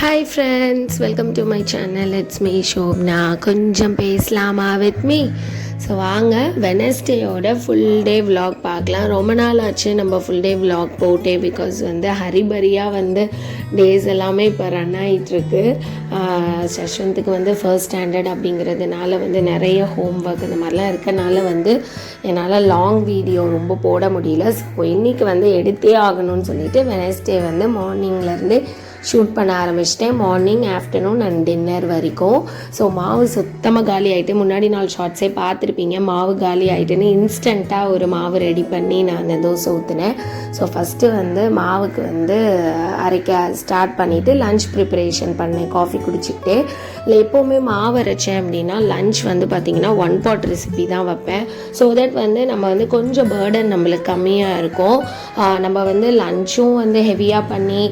Hi friends welcome to my channel it's me Shobna கொஞ்சம் பேசலாமா with me so வாங்க. வெனஸ்டேயோட full day vlog பார்க்கலாம். ரொம்ப நாள் ஆச்சு நம்ம ஃபுல் டே விலாக் போட்டே பிகாஸ் வந்து ஹரிபரியாக வந்து டேஸ் எல்லாமே இப்போ ரன் ஆகிட்டுருக்கு செஷன்த்துக்கு வந்து ஃபர்ஸ்ட் ஸ்டாண்டர்ட் அப்படிங்கிறதுனால வந்து நிறைய ஹோம் ஒர்க் இந்த மாதிரிலாம் இருக்கனால வந்து என்னால் லாங் வீடியோ ரொம்ப போட முடியல. ஸோ இன்றைக்கி வந்து எடுத்தே ஆகணும்னு சொல்லிட்டு வெனஸ்டே வந்து மார்னிங்லேருந்து ஷூட் பண்ண ஆரம்பிச்சிட்டேன். மார்னிங் ஆஃப்டர்நூன் அண்ட் டின்னர் வரைக்கும். ஸோ மாவு சுத்தமாக காலி ஆகிட்டு முன்னாடி நாள் ஷார்ட்ஸே பார்த்துருப்பீங்க. மாவு காலி ஆகிட்டுன்னு இன்ஸ்டண்ட்டாக ஒரு மாவு ரெடி பண்ணி நான் அந்த தோசை ஊற்றுனேன் ஸோ ஃபஸ்ட்டு வந்து மாவுக்கு வந்து அரைக்க ஸ்டார்ட் பண்ணிவிட்டு லஞ்ச் ப்ரிப்பரேஷன் பண்ணேன். காஃபி குடிச்சிக்கிட்டு. இல்லை எப்போவுமே மாவு அரைச்சேன் அப்படின்னா லஞ்ச் வந்து பார்த்திங்கன்னா ஒன் பாட் ரெசிபி தான் வைப்பேன். ஸோ தட் வந்து நம்ம வந்து கொஞ்சம் பேர்டன் நம்மளுக்கு கம்மியாக இருக்கும். நம்ம வந்து லஞ்சும் வந்து ஹெவியாக பண்ணி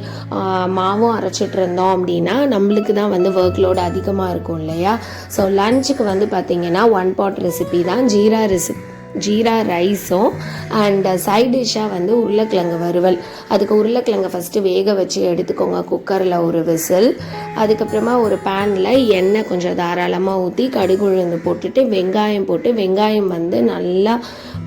மாவு மாவும் அரைச்சிட்டு இருந்தோம் அப்படின்னா நம்மளுக்கு தான் வந்து ஒர்க் லோட் அதிகமாக இருக்கும் இல்லையா? ஸோ லஞ்சுக்கு வந்து பார்த்திங்கன்னா ஒன் பாட் ரெசிபி தான். ஜீரா ரெசிபி ஜீரா ரைஸும் அண்ட் சைட் டிஷ்ஷாக வந்து உருளைக்கிழங்கு வறுவல். அதுக்கு உருளைக்கிழங்கை ஃபஸ்ட்டு வேக வச்சு எடுத்துக்கோங்க. குக்கரில் ஒரு விசில். அதுக்கப்புறமா ஒரு பேனில் எண்ணெய் கொஞ்சம் தாராளமாக ஊற்றி கடுகு உளுந்து போட்டுட்டு வெங்காயம் போட்டு வெங்காயம் வந்து நல்லா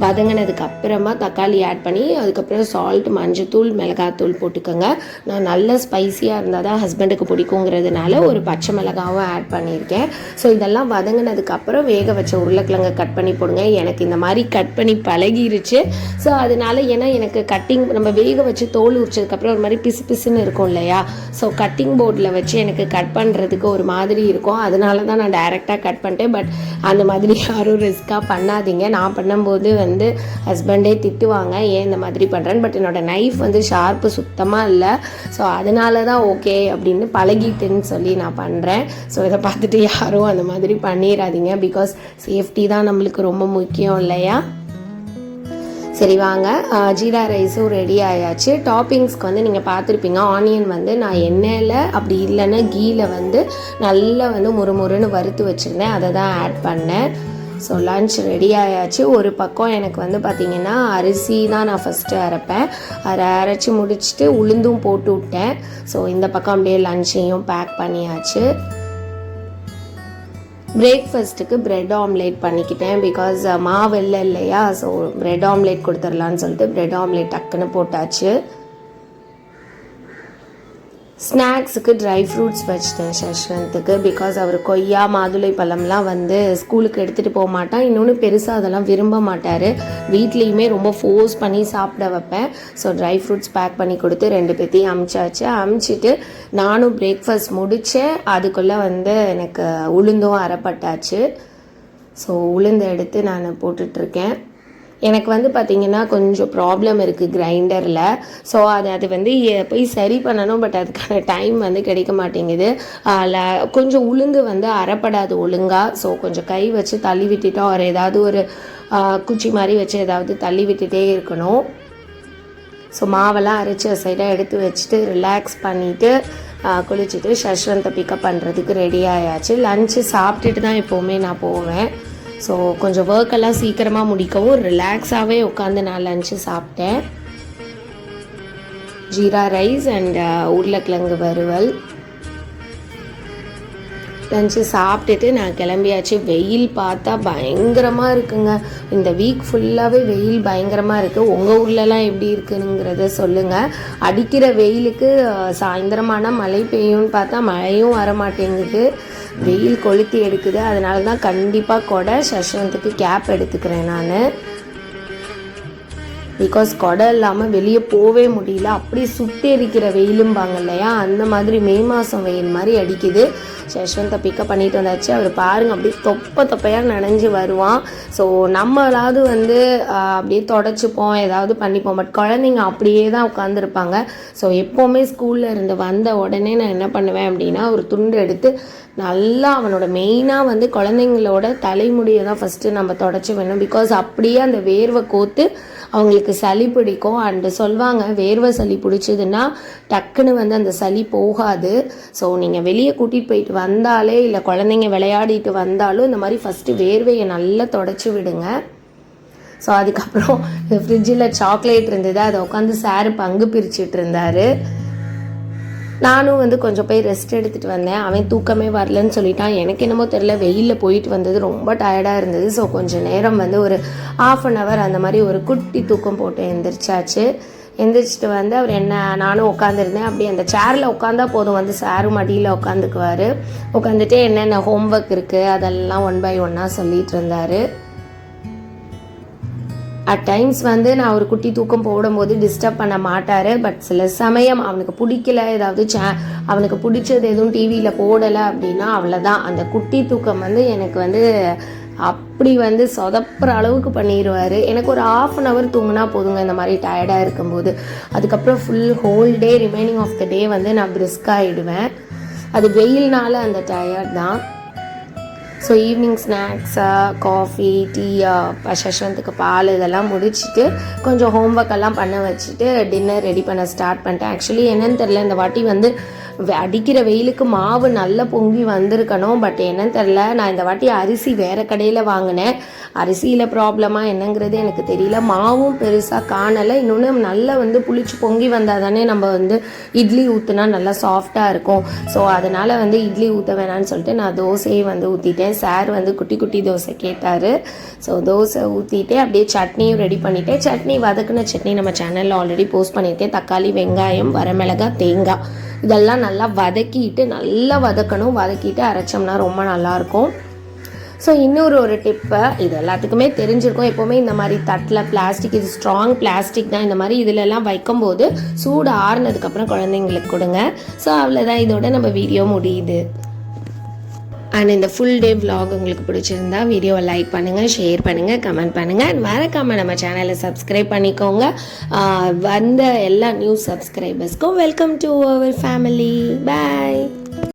வதங்கினதுக்கு அப்புறமா தக்காளி ஆட் பண்ணி அதுக்கப்புறம் சால்ட் மஞ்சத்தூள் மிளகாத்தூள் போட்டுக்கோங்க. நான் நல்ல ஸ்பைசியாக இருந்தால் தான் ஹஸ்பண்டுக்கு பிடிக்குங்கிறதுனால ஒரு பச்சை மிளகாவும் ஆட் பண்ணியிருக்கேன். ஸோ இதெல்லாம் வதங்கினதுக்கு அப்புறம் வேக வச்ச உருளைக்கிழங்கை கட் பண்ணி போடுங்க. எனக்கு இந்த மாதிரி கட் பண்ணி பழகிருச்சு. ஸோ அதனால ஏன்னா எனக்கு கட்டிங் நம்ம வேக வச்சு தோல் உரிச்சதுக்கப்புறம் ஒரு மாதிரி பிசு பிசுன்னு இருக்கும் இல்லையா? ஸோ கட்டிங் போர்டில் வச்சு எனக்கு கட் பண்ணுறதுக்கு ஒரு மாதிரி இருக்கும். அதனால தான் நான் டைரெக்டாக கட் பண்ணிட்டேன். பட் அந்த மாதிரி யாரும் ரிஸ்க்காக பண்ணாதீங்க. நான் பண்ணும்போது வந்து ஹஸ்பண்டே திட்டுவாங்க ஏன் இந்த மாதிரி பண்ணுறேன்னு பட் என்னோடய நைஃப் வந்து ஷார்ப்பு சுத்தமாக இல்லை. ஸோ அதனால தான் ஓகே அப்படின்னு பழகிட்டுன்னு சொல்லி நான் பண்ணுறேன் ஸோ இதை பார்த்துட்டு யாரும் அந்த மாதிரி பண்ணிடாதீங்க பிகாஸ் சேஃப்டி தான் நம்மளுக்கு ரொம்ப முக்கியம் இல்லையா? சரி வாங்க. ஜீரா ரைஸும் ரெடி ஆயாச்சு. டாப்பிங்ஸ்க்கு வந்து நீங்கள் பார்த்துருப்பீங்க. ஆனியன் வந்து நான் எண்ணெயில் அப்படி இல்லைன்னா கீயில் வந்து நல்லா வந்து முறுமுறுன்னு வறுத்து வச்சுருந்தேன். அதை தான் ஆட் பண்ணேன். ஸோ லன்ச் ரெடி ஆயாச்சு. ஒரு பக்கம் எனக்கு வந்து பார்த்திங்கன்னா அரிசி தான் நான் ஃபஸ்ட்டு அரைப்பேன். அதை அரைச்சி முடிச்சுட்டு உளுந்தும் போட்டு விட்டேன். ஸோ இந்த பக்கம் அப்படியே லஞ்சையும் பேக் பண்ணியாச்சு. பிரேக்ஃபஸ்ட்டுக்கு பிரெட் ஆம்லேட் பண்ணிக்கிட்டேன் பிகாஸ் மாவு இல்லை இல்லையா? ஸோ பிரெட் ஆம்லேட் கொடுத்துடலான்னு சொல்லிட்டு பிரெட் ஆம்லேட் டக்குன்னு போட்டாச்சு. ஸ்நாக்ஸுக்கு ட்ரை ஃப்ரூட்ஸ் வச்சிட்டேன் சஷ்வந்த்துக்கு பிகாஸ் அவர் கொய்யா மாதுளை பழம்லாம் வந்து ஸ்கூலுக்கு எடுத்துகிட்டு போக மாட்டான். இன்னொன்று பெருசாக அதெல்லாம் விரும்ப மாட்டார். வீட்லேயுமே ரொம்ப ஃபோர்ஸ் பண்ணி சாப்பிட வைப்பேன். ஸோ ட்ரை ஃப்ரூட்ஸ் பேக் பண்ணி கொடுத்து ரெண்டு பேர்த்தையும் அமிச்சாச்சு. அமிச்சிட்டு நானும் பிரேக்ஃபாஸ்ட் முடித்தேன் அதுக்குள்ளே வந்து எனக்கு உளுந்தும் அரைப்பட்டாச்சு. ஸோ உளுந்து எடுத்து நான் போட்டுட்ருக்கேன் எனக்கு வந்து பார்த்திங்கன்னா கொஞ்சம் ப்ராப்ளம் இருக்குது கிரைண்டரில் ஸோ அது அது வந்து போய் சரி பண்ணணும் பட் அதுக்கான டைம் வந்து கிடைக்க மாட்டேங்குது. அதில் கொஞ்சம் உளுந்து வந்து அறப்படாது ஒழுங்காக ஸோ கொஞ்சம் கை வச்சு தள்ளி விட்டுட்டோம் ஒரு ஏதாவது ஒரு குச்சி மாதிரி வச்சு ஏதாவது தள்ளி விட்டுட்டே இருக்கணும். ஸோ மாவெல்லாம் அரைச்சி சைடாக எடுத்து வச்சுட்டு ரிலாக்ஸ் பண்ணிவிட்டு குளிச்சுட்டு சஷ்வந்தை பிக்கப் பண்ணுறதுக்கு ரெடி ஆயாச்சு. லஞ்சு சாப்பிட்டுட்டு தான் எப்போவுமே நான் போவேன். ஸோ கொஞ்சம் ஒர்க் எல்லாம் சீக்கிரமாக முடிக்கவும் ரிலாக்ஸாகவே உட்காந்து நான் லஞ்சு சாப்பிட்டேன். ஜீரா ரைஸ் அண்ட் உருளைக்கிழங்கு வறுவல். லஞ்சு சாப்பிட்டுட்டு நான் கிளம்பியாச்சு. வெயில் பார்த்தா பயங்கரமாக இருக்குங்க. இந்த வீக் ஃபுல்லாகவே வெயில் பயங்கரமாக இருக்குது உங்கள் ஊர்லலாம் எப்படி இருக்குங்கிறத சொல்லுங்கள் அடிக்கிற வெயிலுக்கு சாயந்தரமான மழை பெய்யும்னு பார்த்தா மழையும் வர மாட்டேங்குது வெயில் கொளுத்தி எடுக்குது. அதனால தான் கண்டிப்பாக கூட சஷ்வந்துக்கு கேப் எடுத்துக்கிறேன் நான். பிகாஸ் கொடை இல்லாமல் வெளியே போவே முடியல. அப்படியே சுட்டெரிக்கிற வெயிலும்பாங்க இல்லையா? அந்த மாதிரி மே மாதம் வெயில் மாதிரி அடிக்குது. யஷ்வந்தை பிக்கப் பண்ணிட்டு வந்தாச்சு. அவர் பாருங்க அப்படியே தொப்ப தொப்பையாக நனைஞ்சு வருவான். ஸோ நம்மளாவது வந்து அப்படியே தொடச்சிப்போம் ஏதாவது பண்ணிப்போம். பட் குழந்தைங்க அப்படியே தான் உட்காந்துருப்பாங்க ஸோ எப்போவுமே ஸ்கூலில் இருந்து வந்த உடனே நான் என்ன பண்ணுவேன் அப்படின்னா ஒரு துண்டு எடுத்து நல்லா அவனோட மெயினாக வந்து குழந்தைங்களோட தலைமுடியை தான் ஃபஸ்ட்டு நம்ம தொடச்சி வேணும் பிகாஸ் அப்படியே அந்த வேர்வை கோத்து அவங்களுக்கு சளி பிடிக்கும். அண்டு சொல்லுவாங்க வேர்வை சளி பிடிச்சதுன்னா டக்குன்னு வந்து அந்த சளி போகாது. ஸோ நீங்கள் வெளியே கூட்டிகிட்டு போயிட்டு வந்தாலே இல்லை குழந்தைங்க விளையாடிட்டு வந்தாலும் இந்த மாதிரி ஃபஸ்ட்டு வேர்வையை நல்லா தொடச்சி விடுங்க. ஸோ அதுக்கப்புறம் ஃப்ரிட்ஜில் சாக்லேட் இருந்தது அதை உட்காந்து சார் பங்கு பிரிச்சுட்டு இருந்தார். நானும் வந்து கொஞ்சம் போய் ரெஸ்ட் எடுத்துகிட்டு வந்தேன். அவன் தூக்கமே வரலன்னு சொல்லிட்டான். எனக்கு என்னமோ தெரில வெயிலில் போயிட்டு வந்தது. ரொம்ப டயர்டாக இருந்தது. ஸோ கொஞ்சம் நேரம் வந்து ஒரு ஆஃப் அன் ஹவர் அந்த மாதிரி ஒரு குட்டி தூக்கம் போட்டு எந்திரிச்சாச்சு. எந்திரிச்சிட்டு வந்து அவர் என்ன நானும் உட்காந்துருந்தேன் அப்படி அந்த சேரில் உட்காந்தா போதும். வந்து சாரும் மடியில் உட்காந்துக்குவார் உட்காந்துட்டு என்னென்ன ஹோம்ஒர்க் இருக்குது அதெல்லாம் ஒன் பை ஒன்னாக சொல்லிகிட்டு இருந்தார். அட் டைம்ஸ் வந்து நான் ஒரு குட்டி தூக்கம் போடும்போது டிஸ்டர்ப் பண்ண மாட்டார். பட் சில சமயம் அவனுக்கு பிடிக்கல ஏதாவது சே அவனுக்கு பிடிச்சது எதுவும் டிவியில் போடலை அப்படின்னா அவ்வளோதான் அந்த குட்டி தூக்கம் வந்து எனக்கு வந்து அப்படி வந்து சொதப்புற அளவுக்கு பண்ணிடுவார் எனக்கு ஒரு ஆஃப் அன் ஹவர் தூங்கினா போதுங்க இந்த மாதிரி டயர்டாக இருக்கும்போது. அதுக்கப்புறம் full whole day remaining of the day வந்து நான் பிரிஸ்காகிடுவேன் அது வெயில்னால அந்த டயர்ட் தான். So evening snacks coffee tea சஷ்வந்துக்கு பால் இதெல்லாம் முடிச்சுட்டு கொஞ்சம் ஹோம்ஒர்க் எல்லாம் பண்ண வச்சுட்டு டின்னர் ரெடி பண்ண ஸ்டார்ட் பண்ணிட்டேன். ஆக்சுவலி என்னன்னு தெரில இந்த வாட்டி வந்து அடிக்கிற வெயிலுக்கு மாவு நல்லா பொங்கி வந்திருக்கணும். பட் என்னன்னு தெரில நான் இந்த வாட்டி அரிசி வேறு கடையில் வாங்கினேன். அரிசியில் ப்ராப்ளமா என்னங்கிறது எனக்கு தெரியல. மாவும் பெருசாக காணலை. இன்னொன்று நல்லா வந்து புளிச்சு பொங்கி வந்தால் தானே நம்ம வந்து இட்லி ஊற்றுனா நல்லா சாஃப்டாக இருக்கும். ஸோ அதனால் வந்து இட்லி ஊற்ற வேணாம்னு சொல்லிட்டு நான் தோசையை வந்து ஊற்றிட்டேன் சார் வந்து குட்டி குட்டி தோசை கேட்டார். ஸோ தோசை ஊற்றிட்டு அப்படியே சட்னியும் ரெடி பண்ணிட்டேன். சட்னி வதக்குன சட்னி நம்ம சேனலில் ஆல்ரெடி போஸ்ட் பண்ணியிருக்கேன். தக்காளி வெங்காயம் வரமிளகாய் தேங்காய். இதெல்லாம் நல்லா வதக்கிட்டு நல்லா வதக்கணும். வதக்கிட்டு அரைச்சோம்னா ரொம்ப நல்லாயிருக்கும். ஸோ இன்னொரு ஒரு டிப்பு இது எல்லாத்துக்குமே தெரிஞ்சிருக்கும். எப்போவுமே இந்த மாதிரி தட்டில் பிளாஸ்டிக் இது ஸ்ட்ராங் பிளாஸ்டிக் தான். இந்த மாதிரி இதிலெல்லாம் வைக்கும்போது சூடு ஆறுனதுக்கப்புறம் குழந்தைங்களுக்கு கொடுங்க. ஸோ அவ்வளோதான் இதோட நம்ம வீடியோ முடியுது. அண்ட் இந்த ஃபுல் டே வ்ளாக் உங்களுக்கு பிடிச்சிருந்தா வீடியோவை லைக் பண்ணுங்கள் ஷேர் பண்ணுங்கள் கமெண்ட் பண்ணுங்கள் அண்ட் மறக்காமல் நம்ம சேனலை சப்ஸ்கிரைப் பண்ணிக்கோங்க. வந்த எல்லா new சப்ஸ்கிரைபர்ஸ்க்கும் welcome to our family bye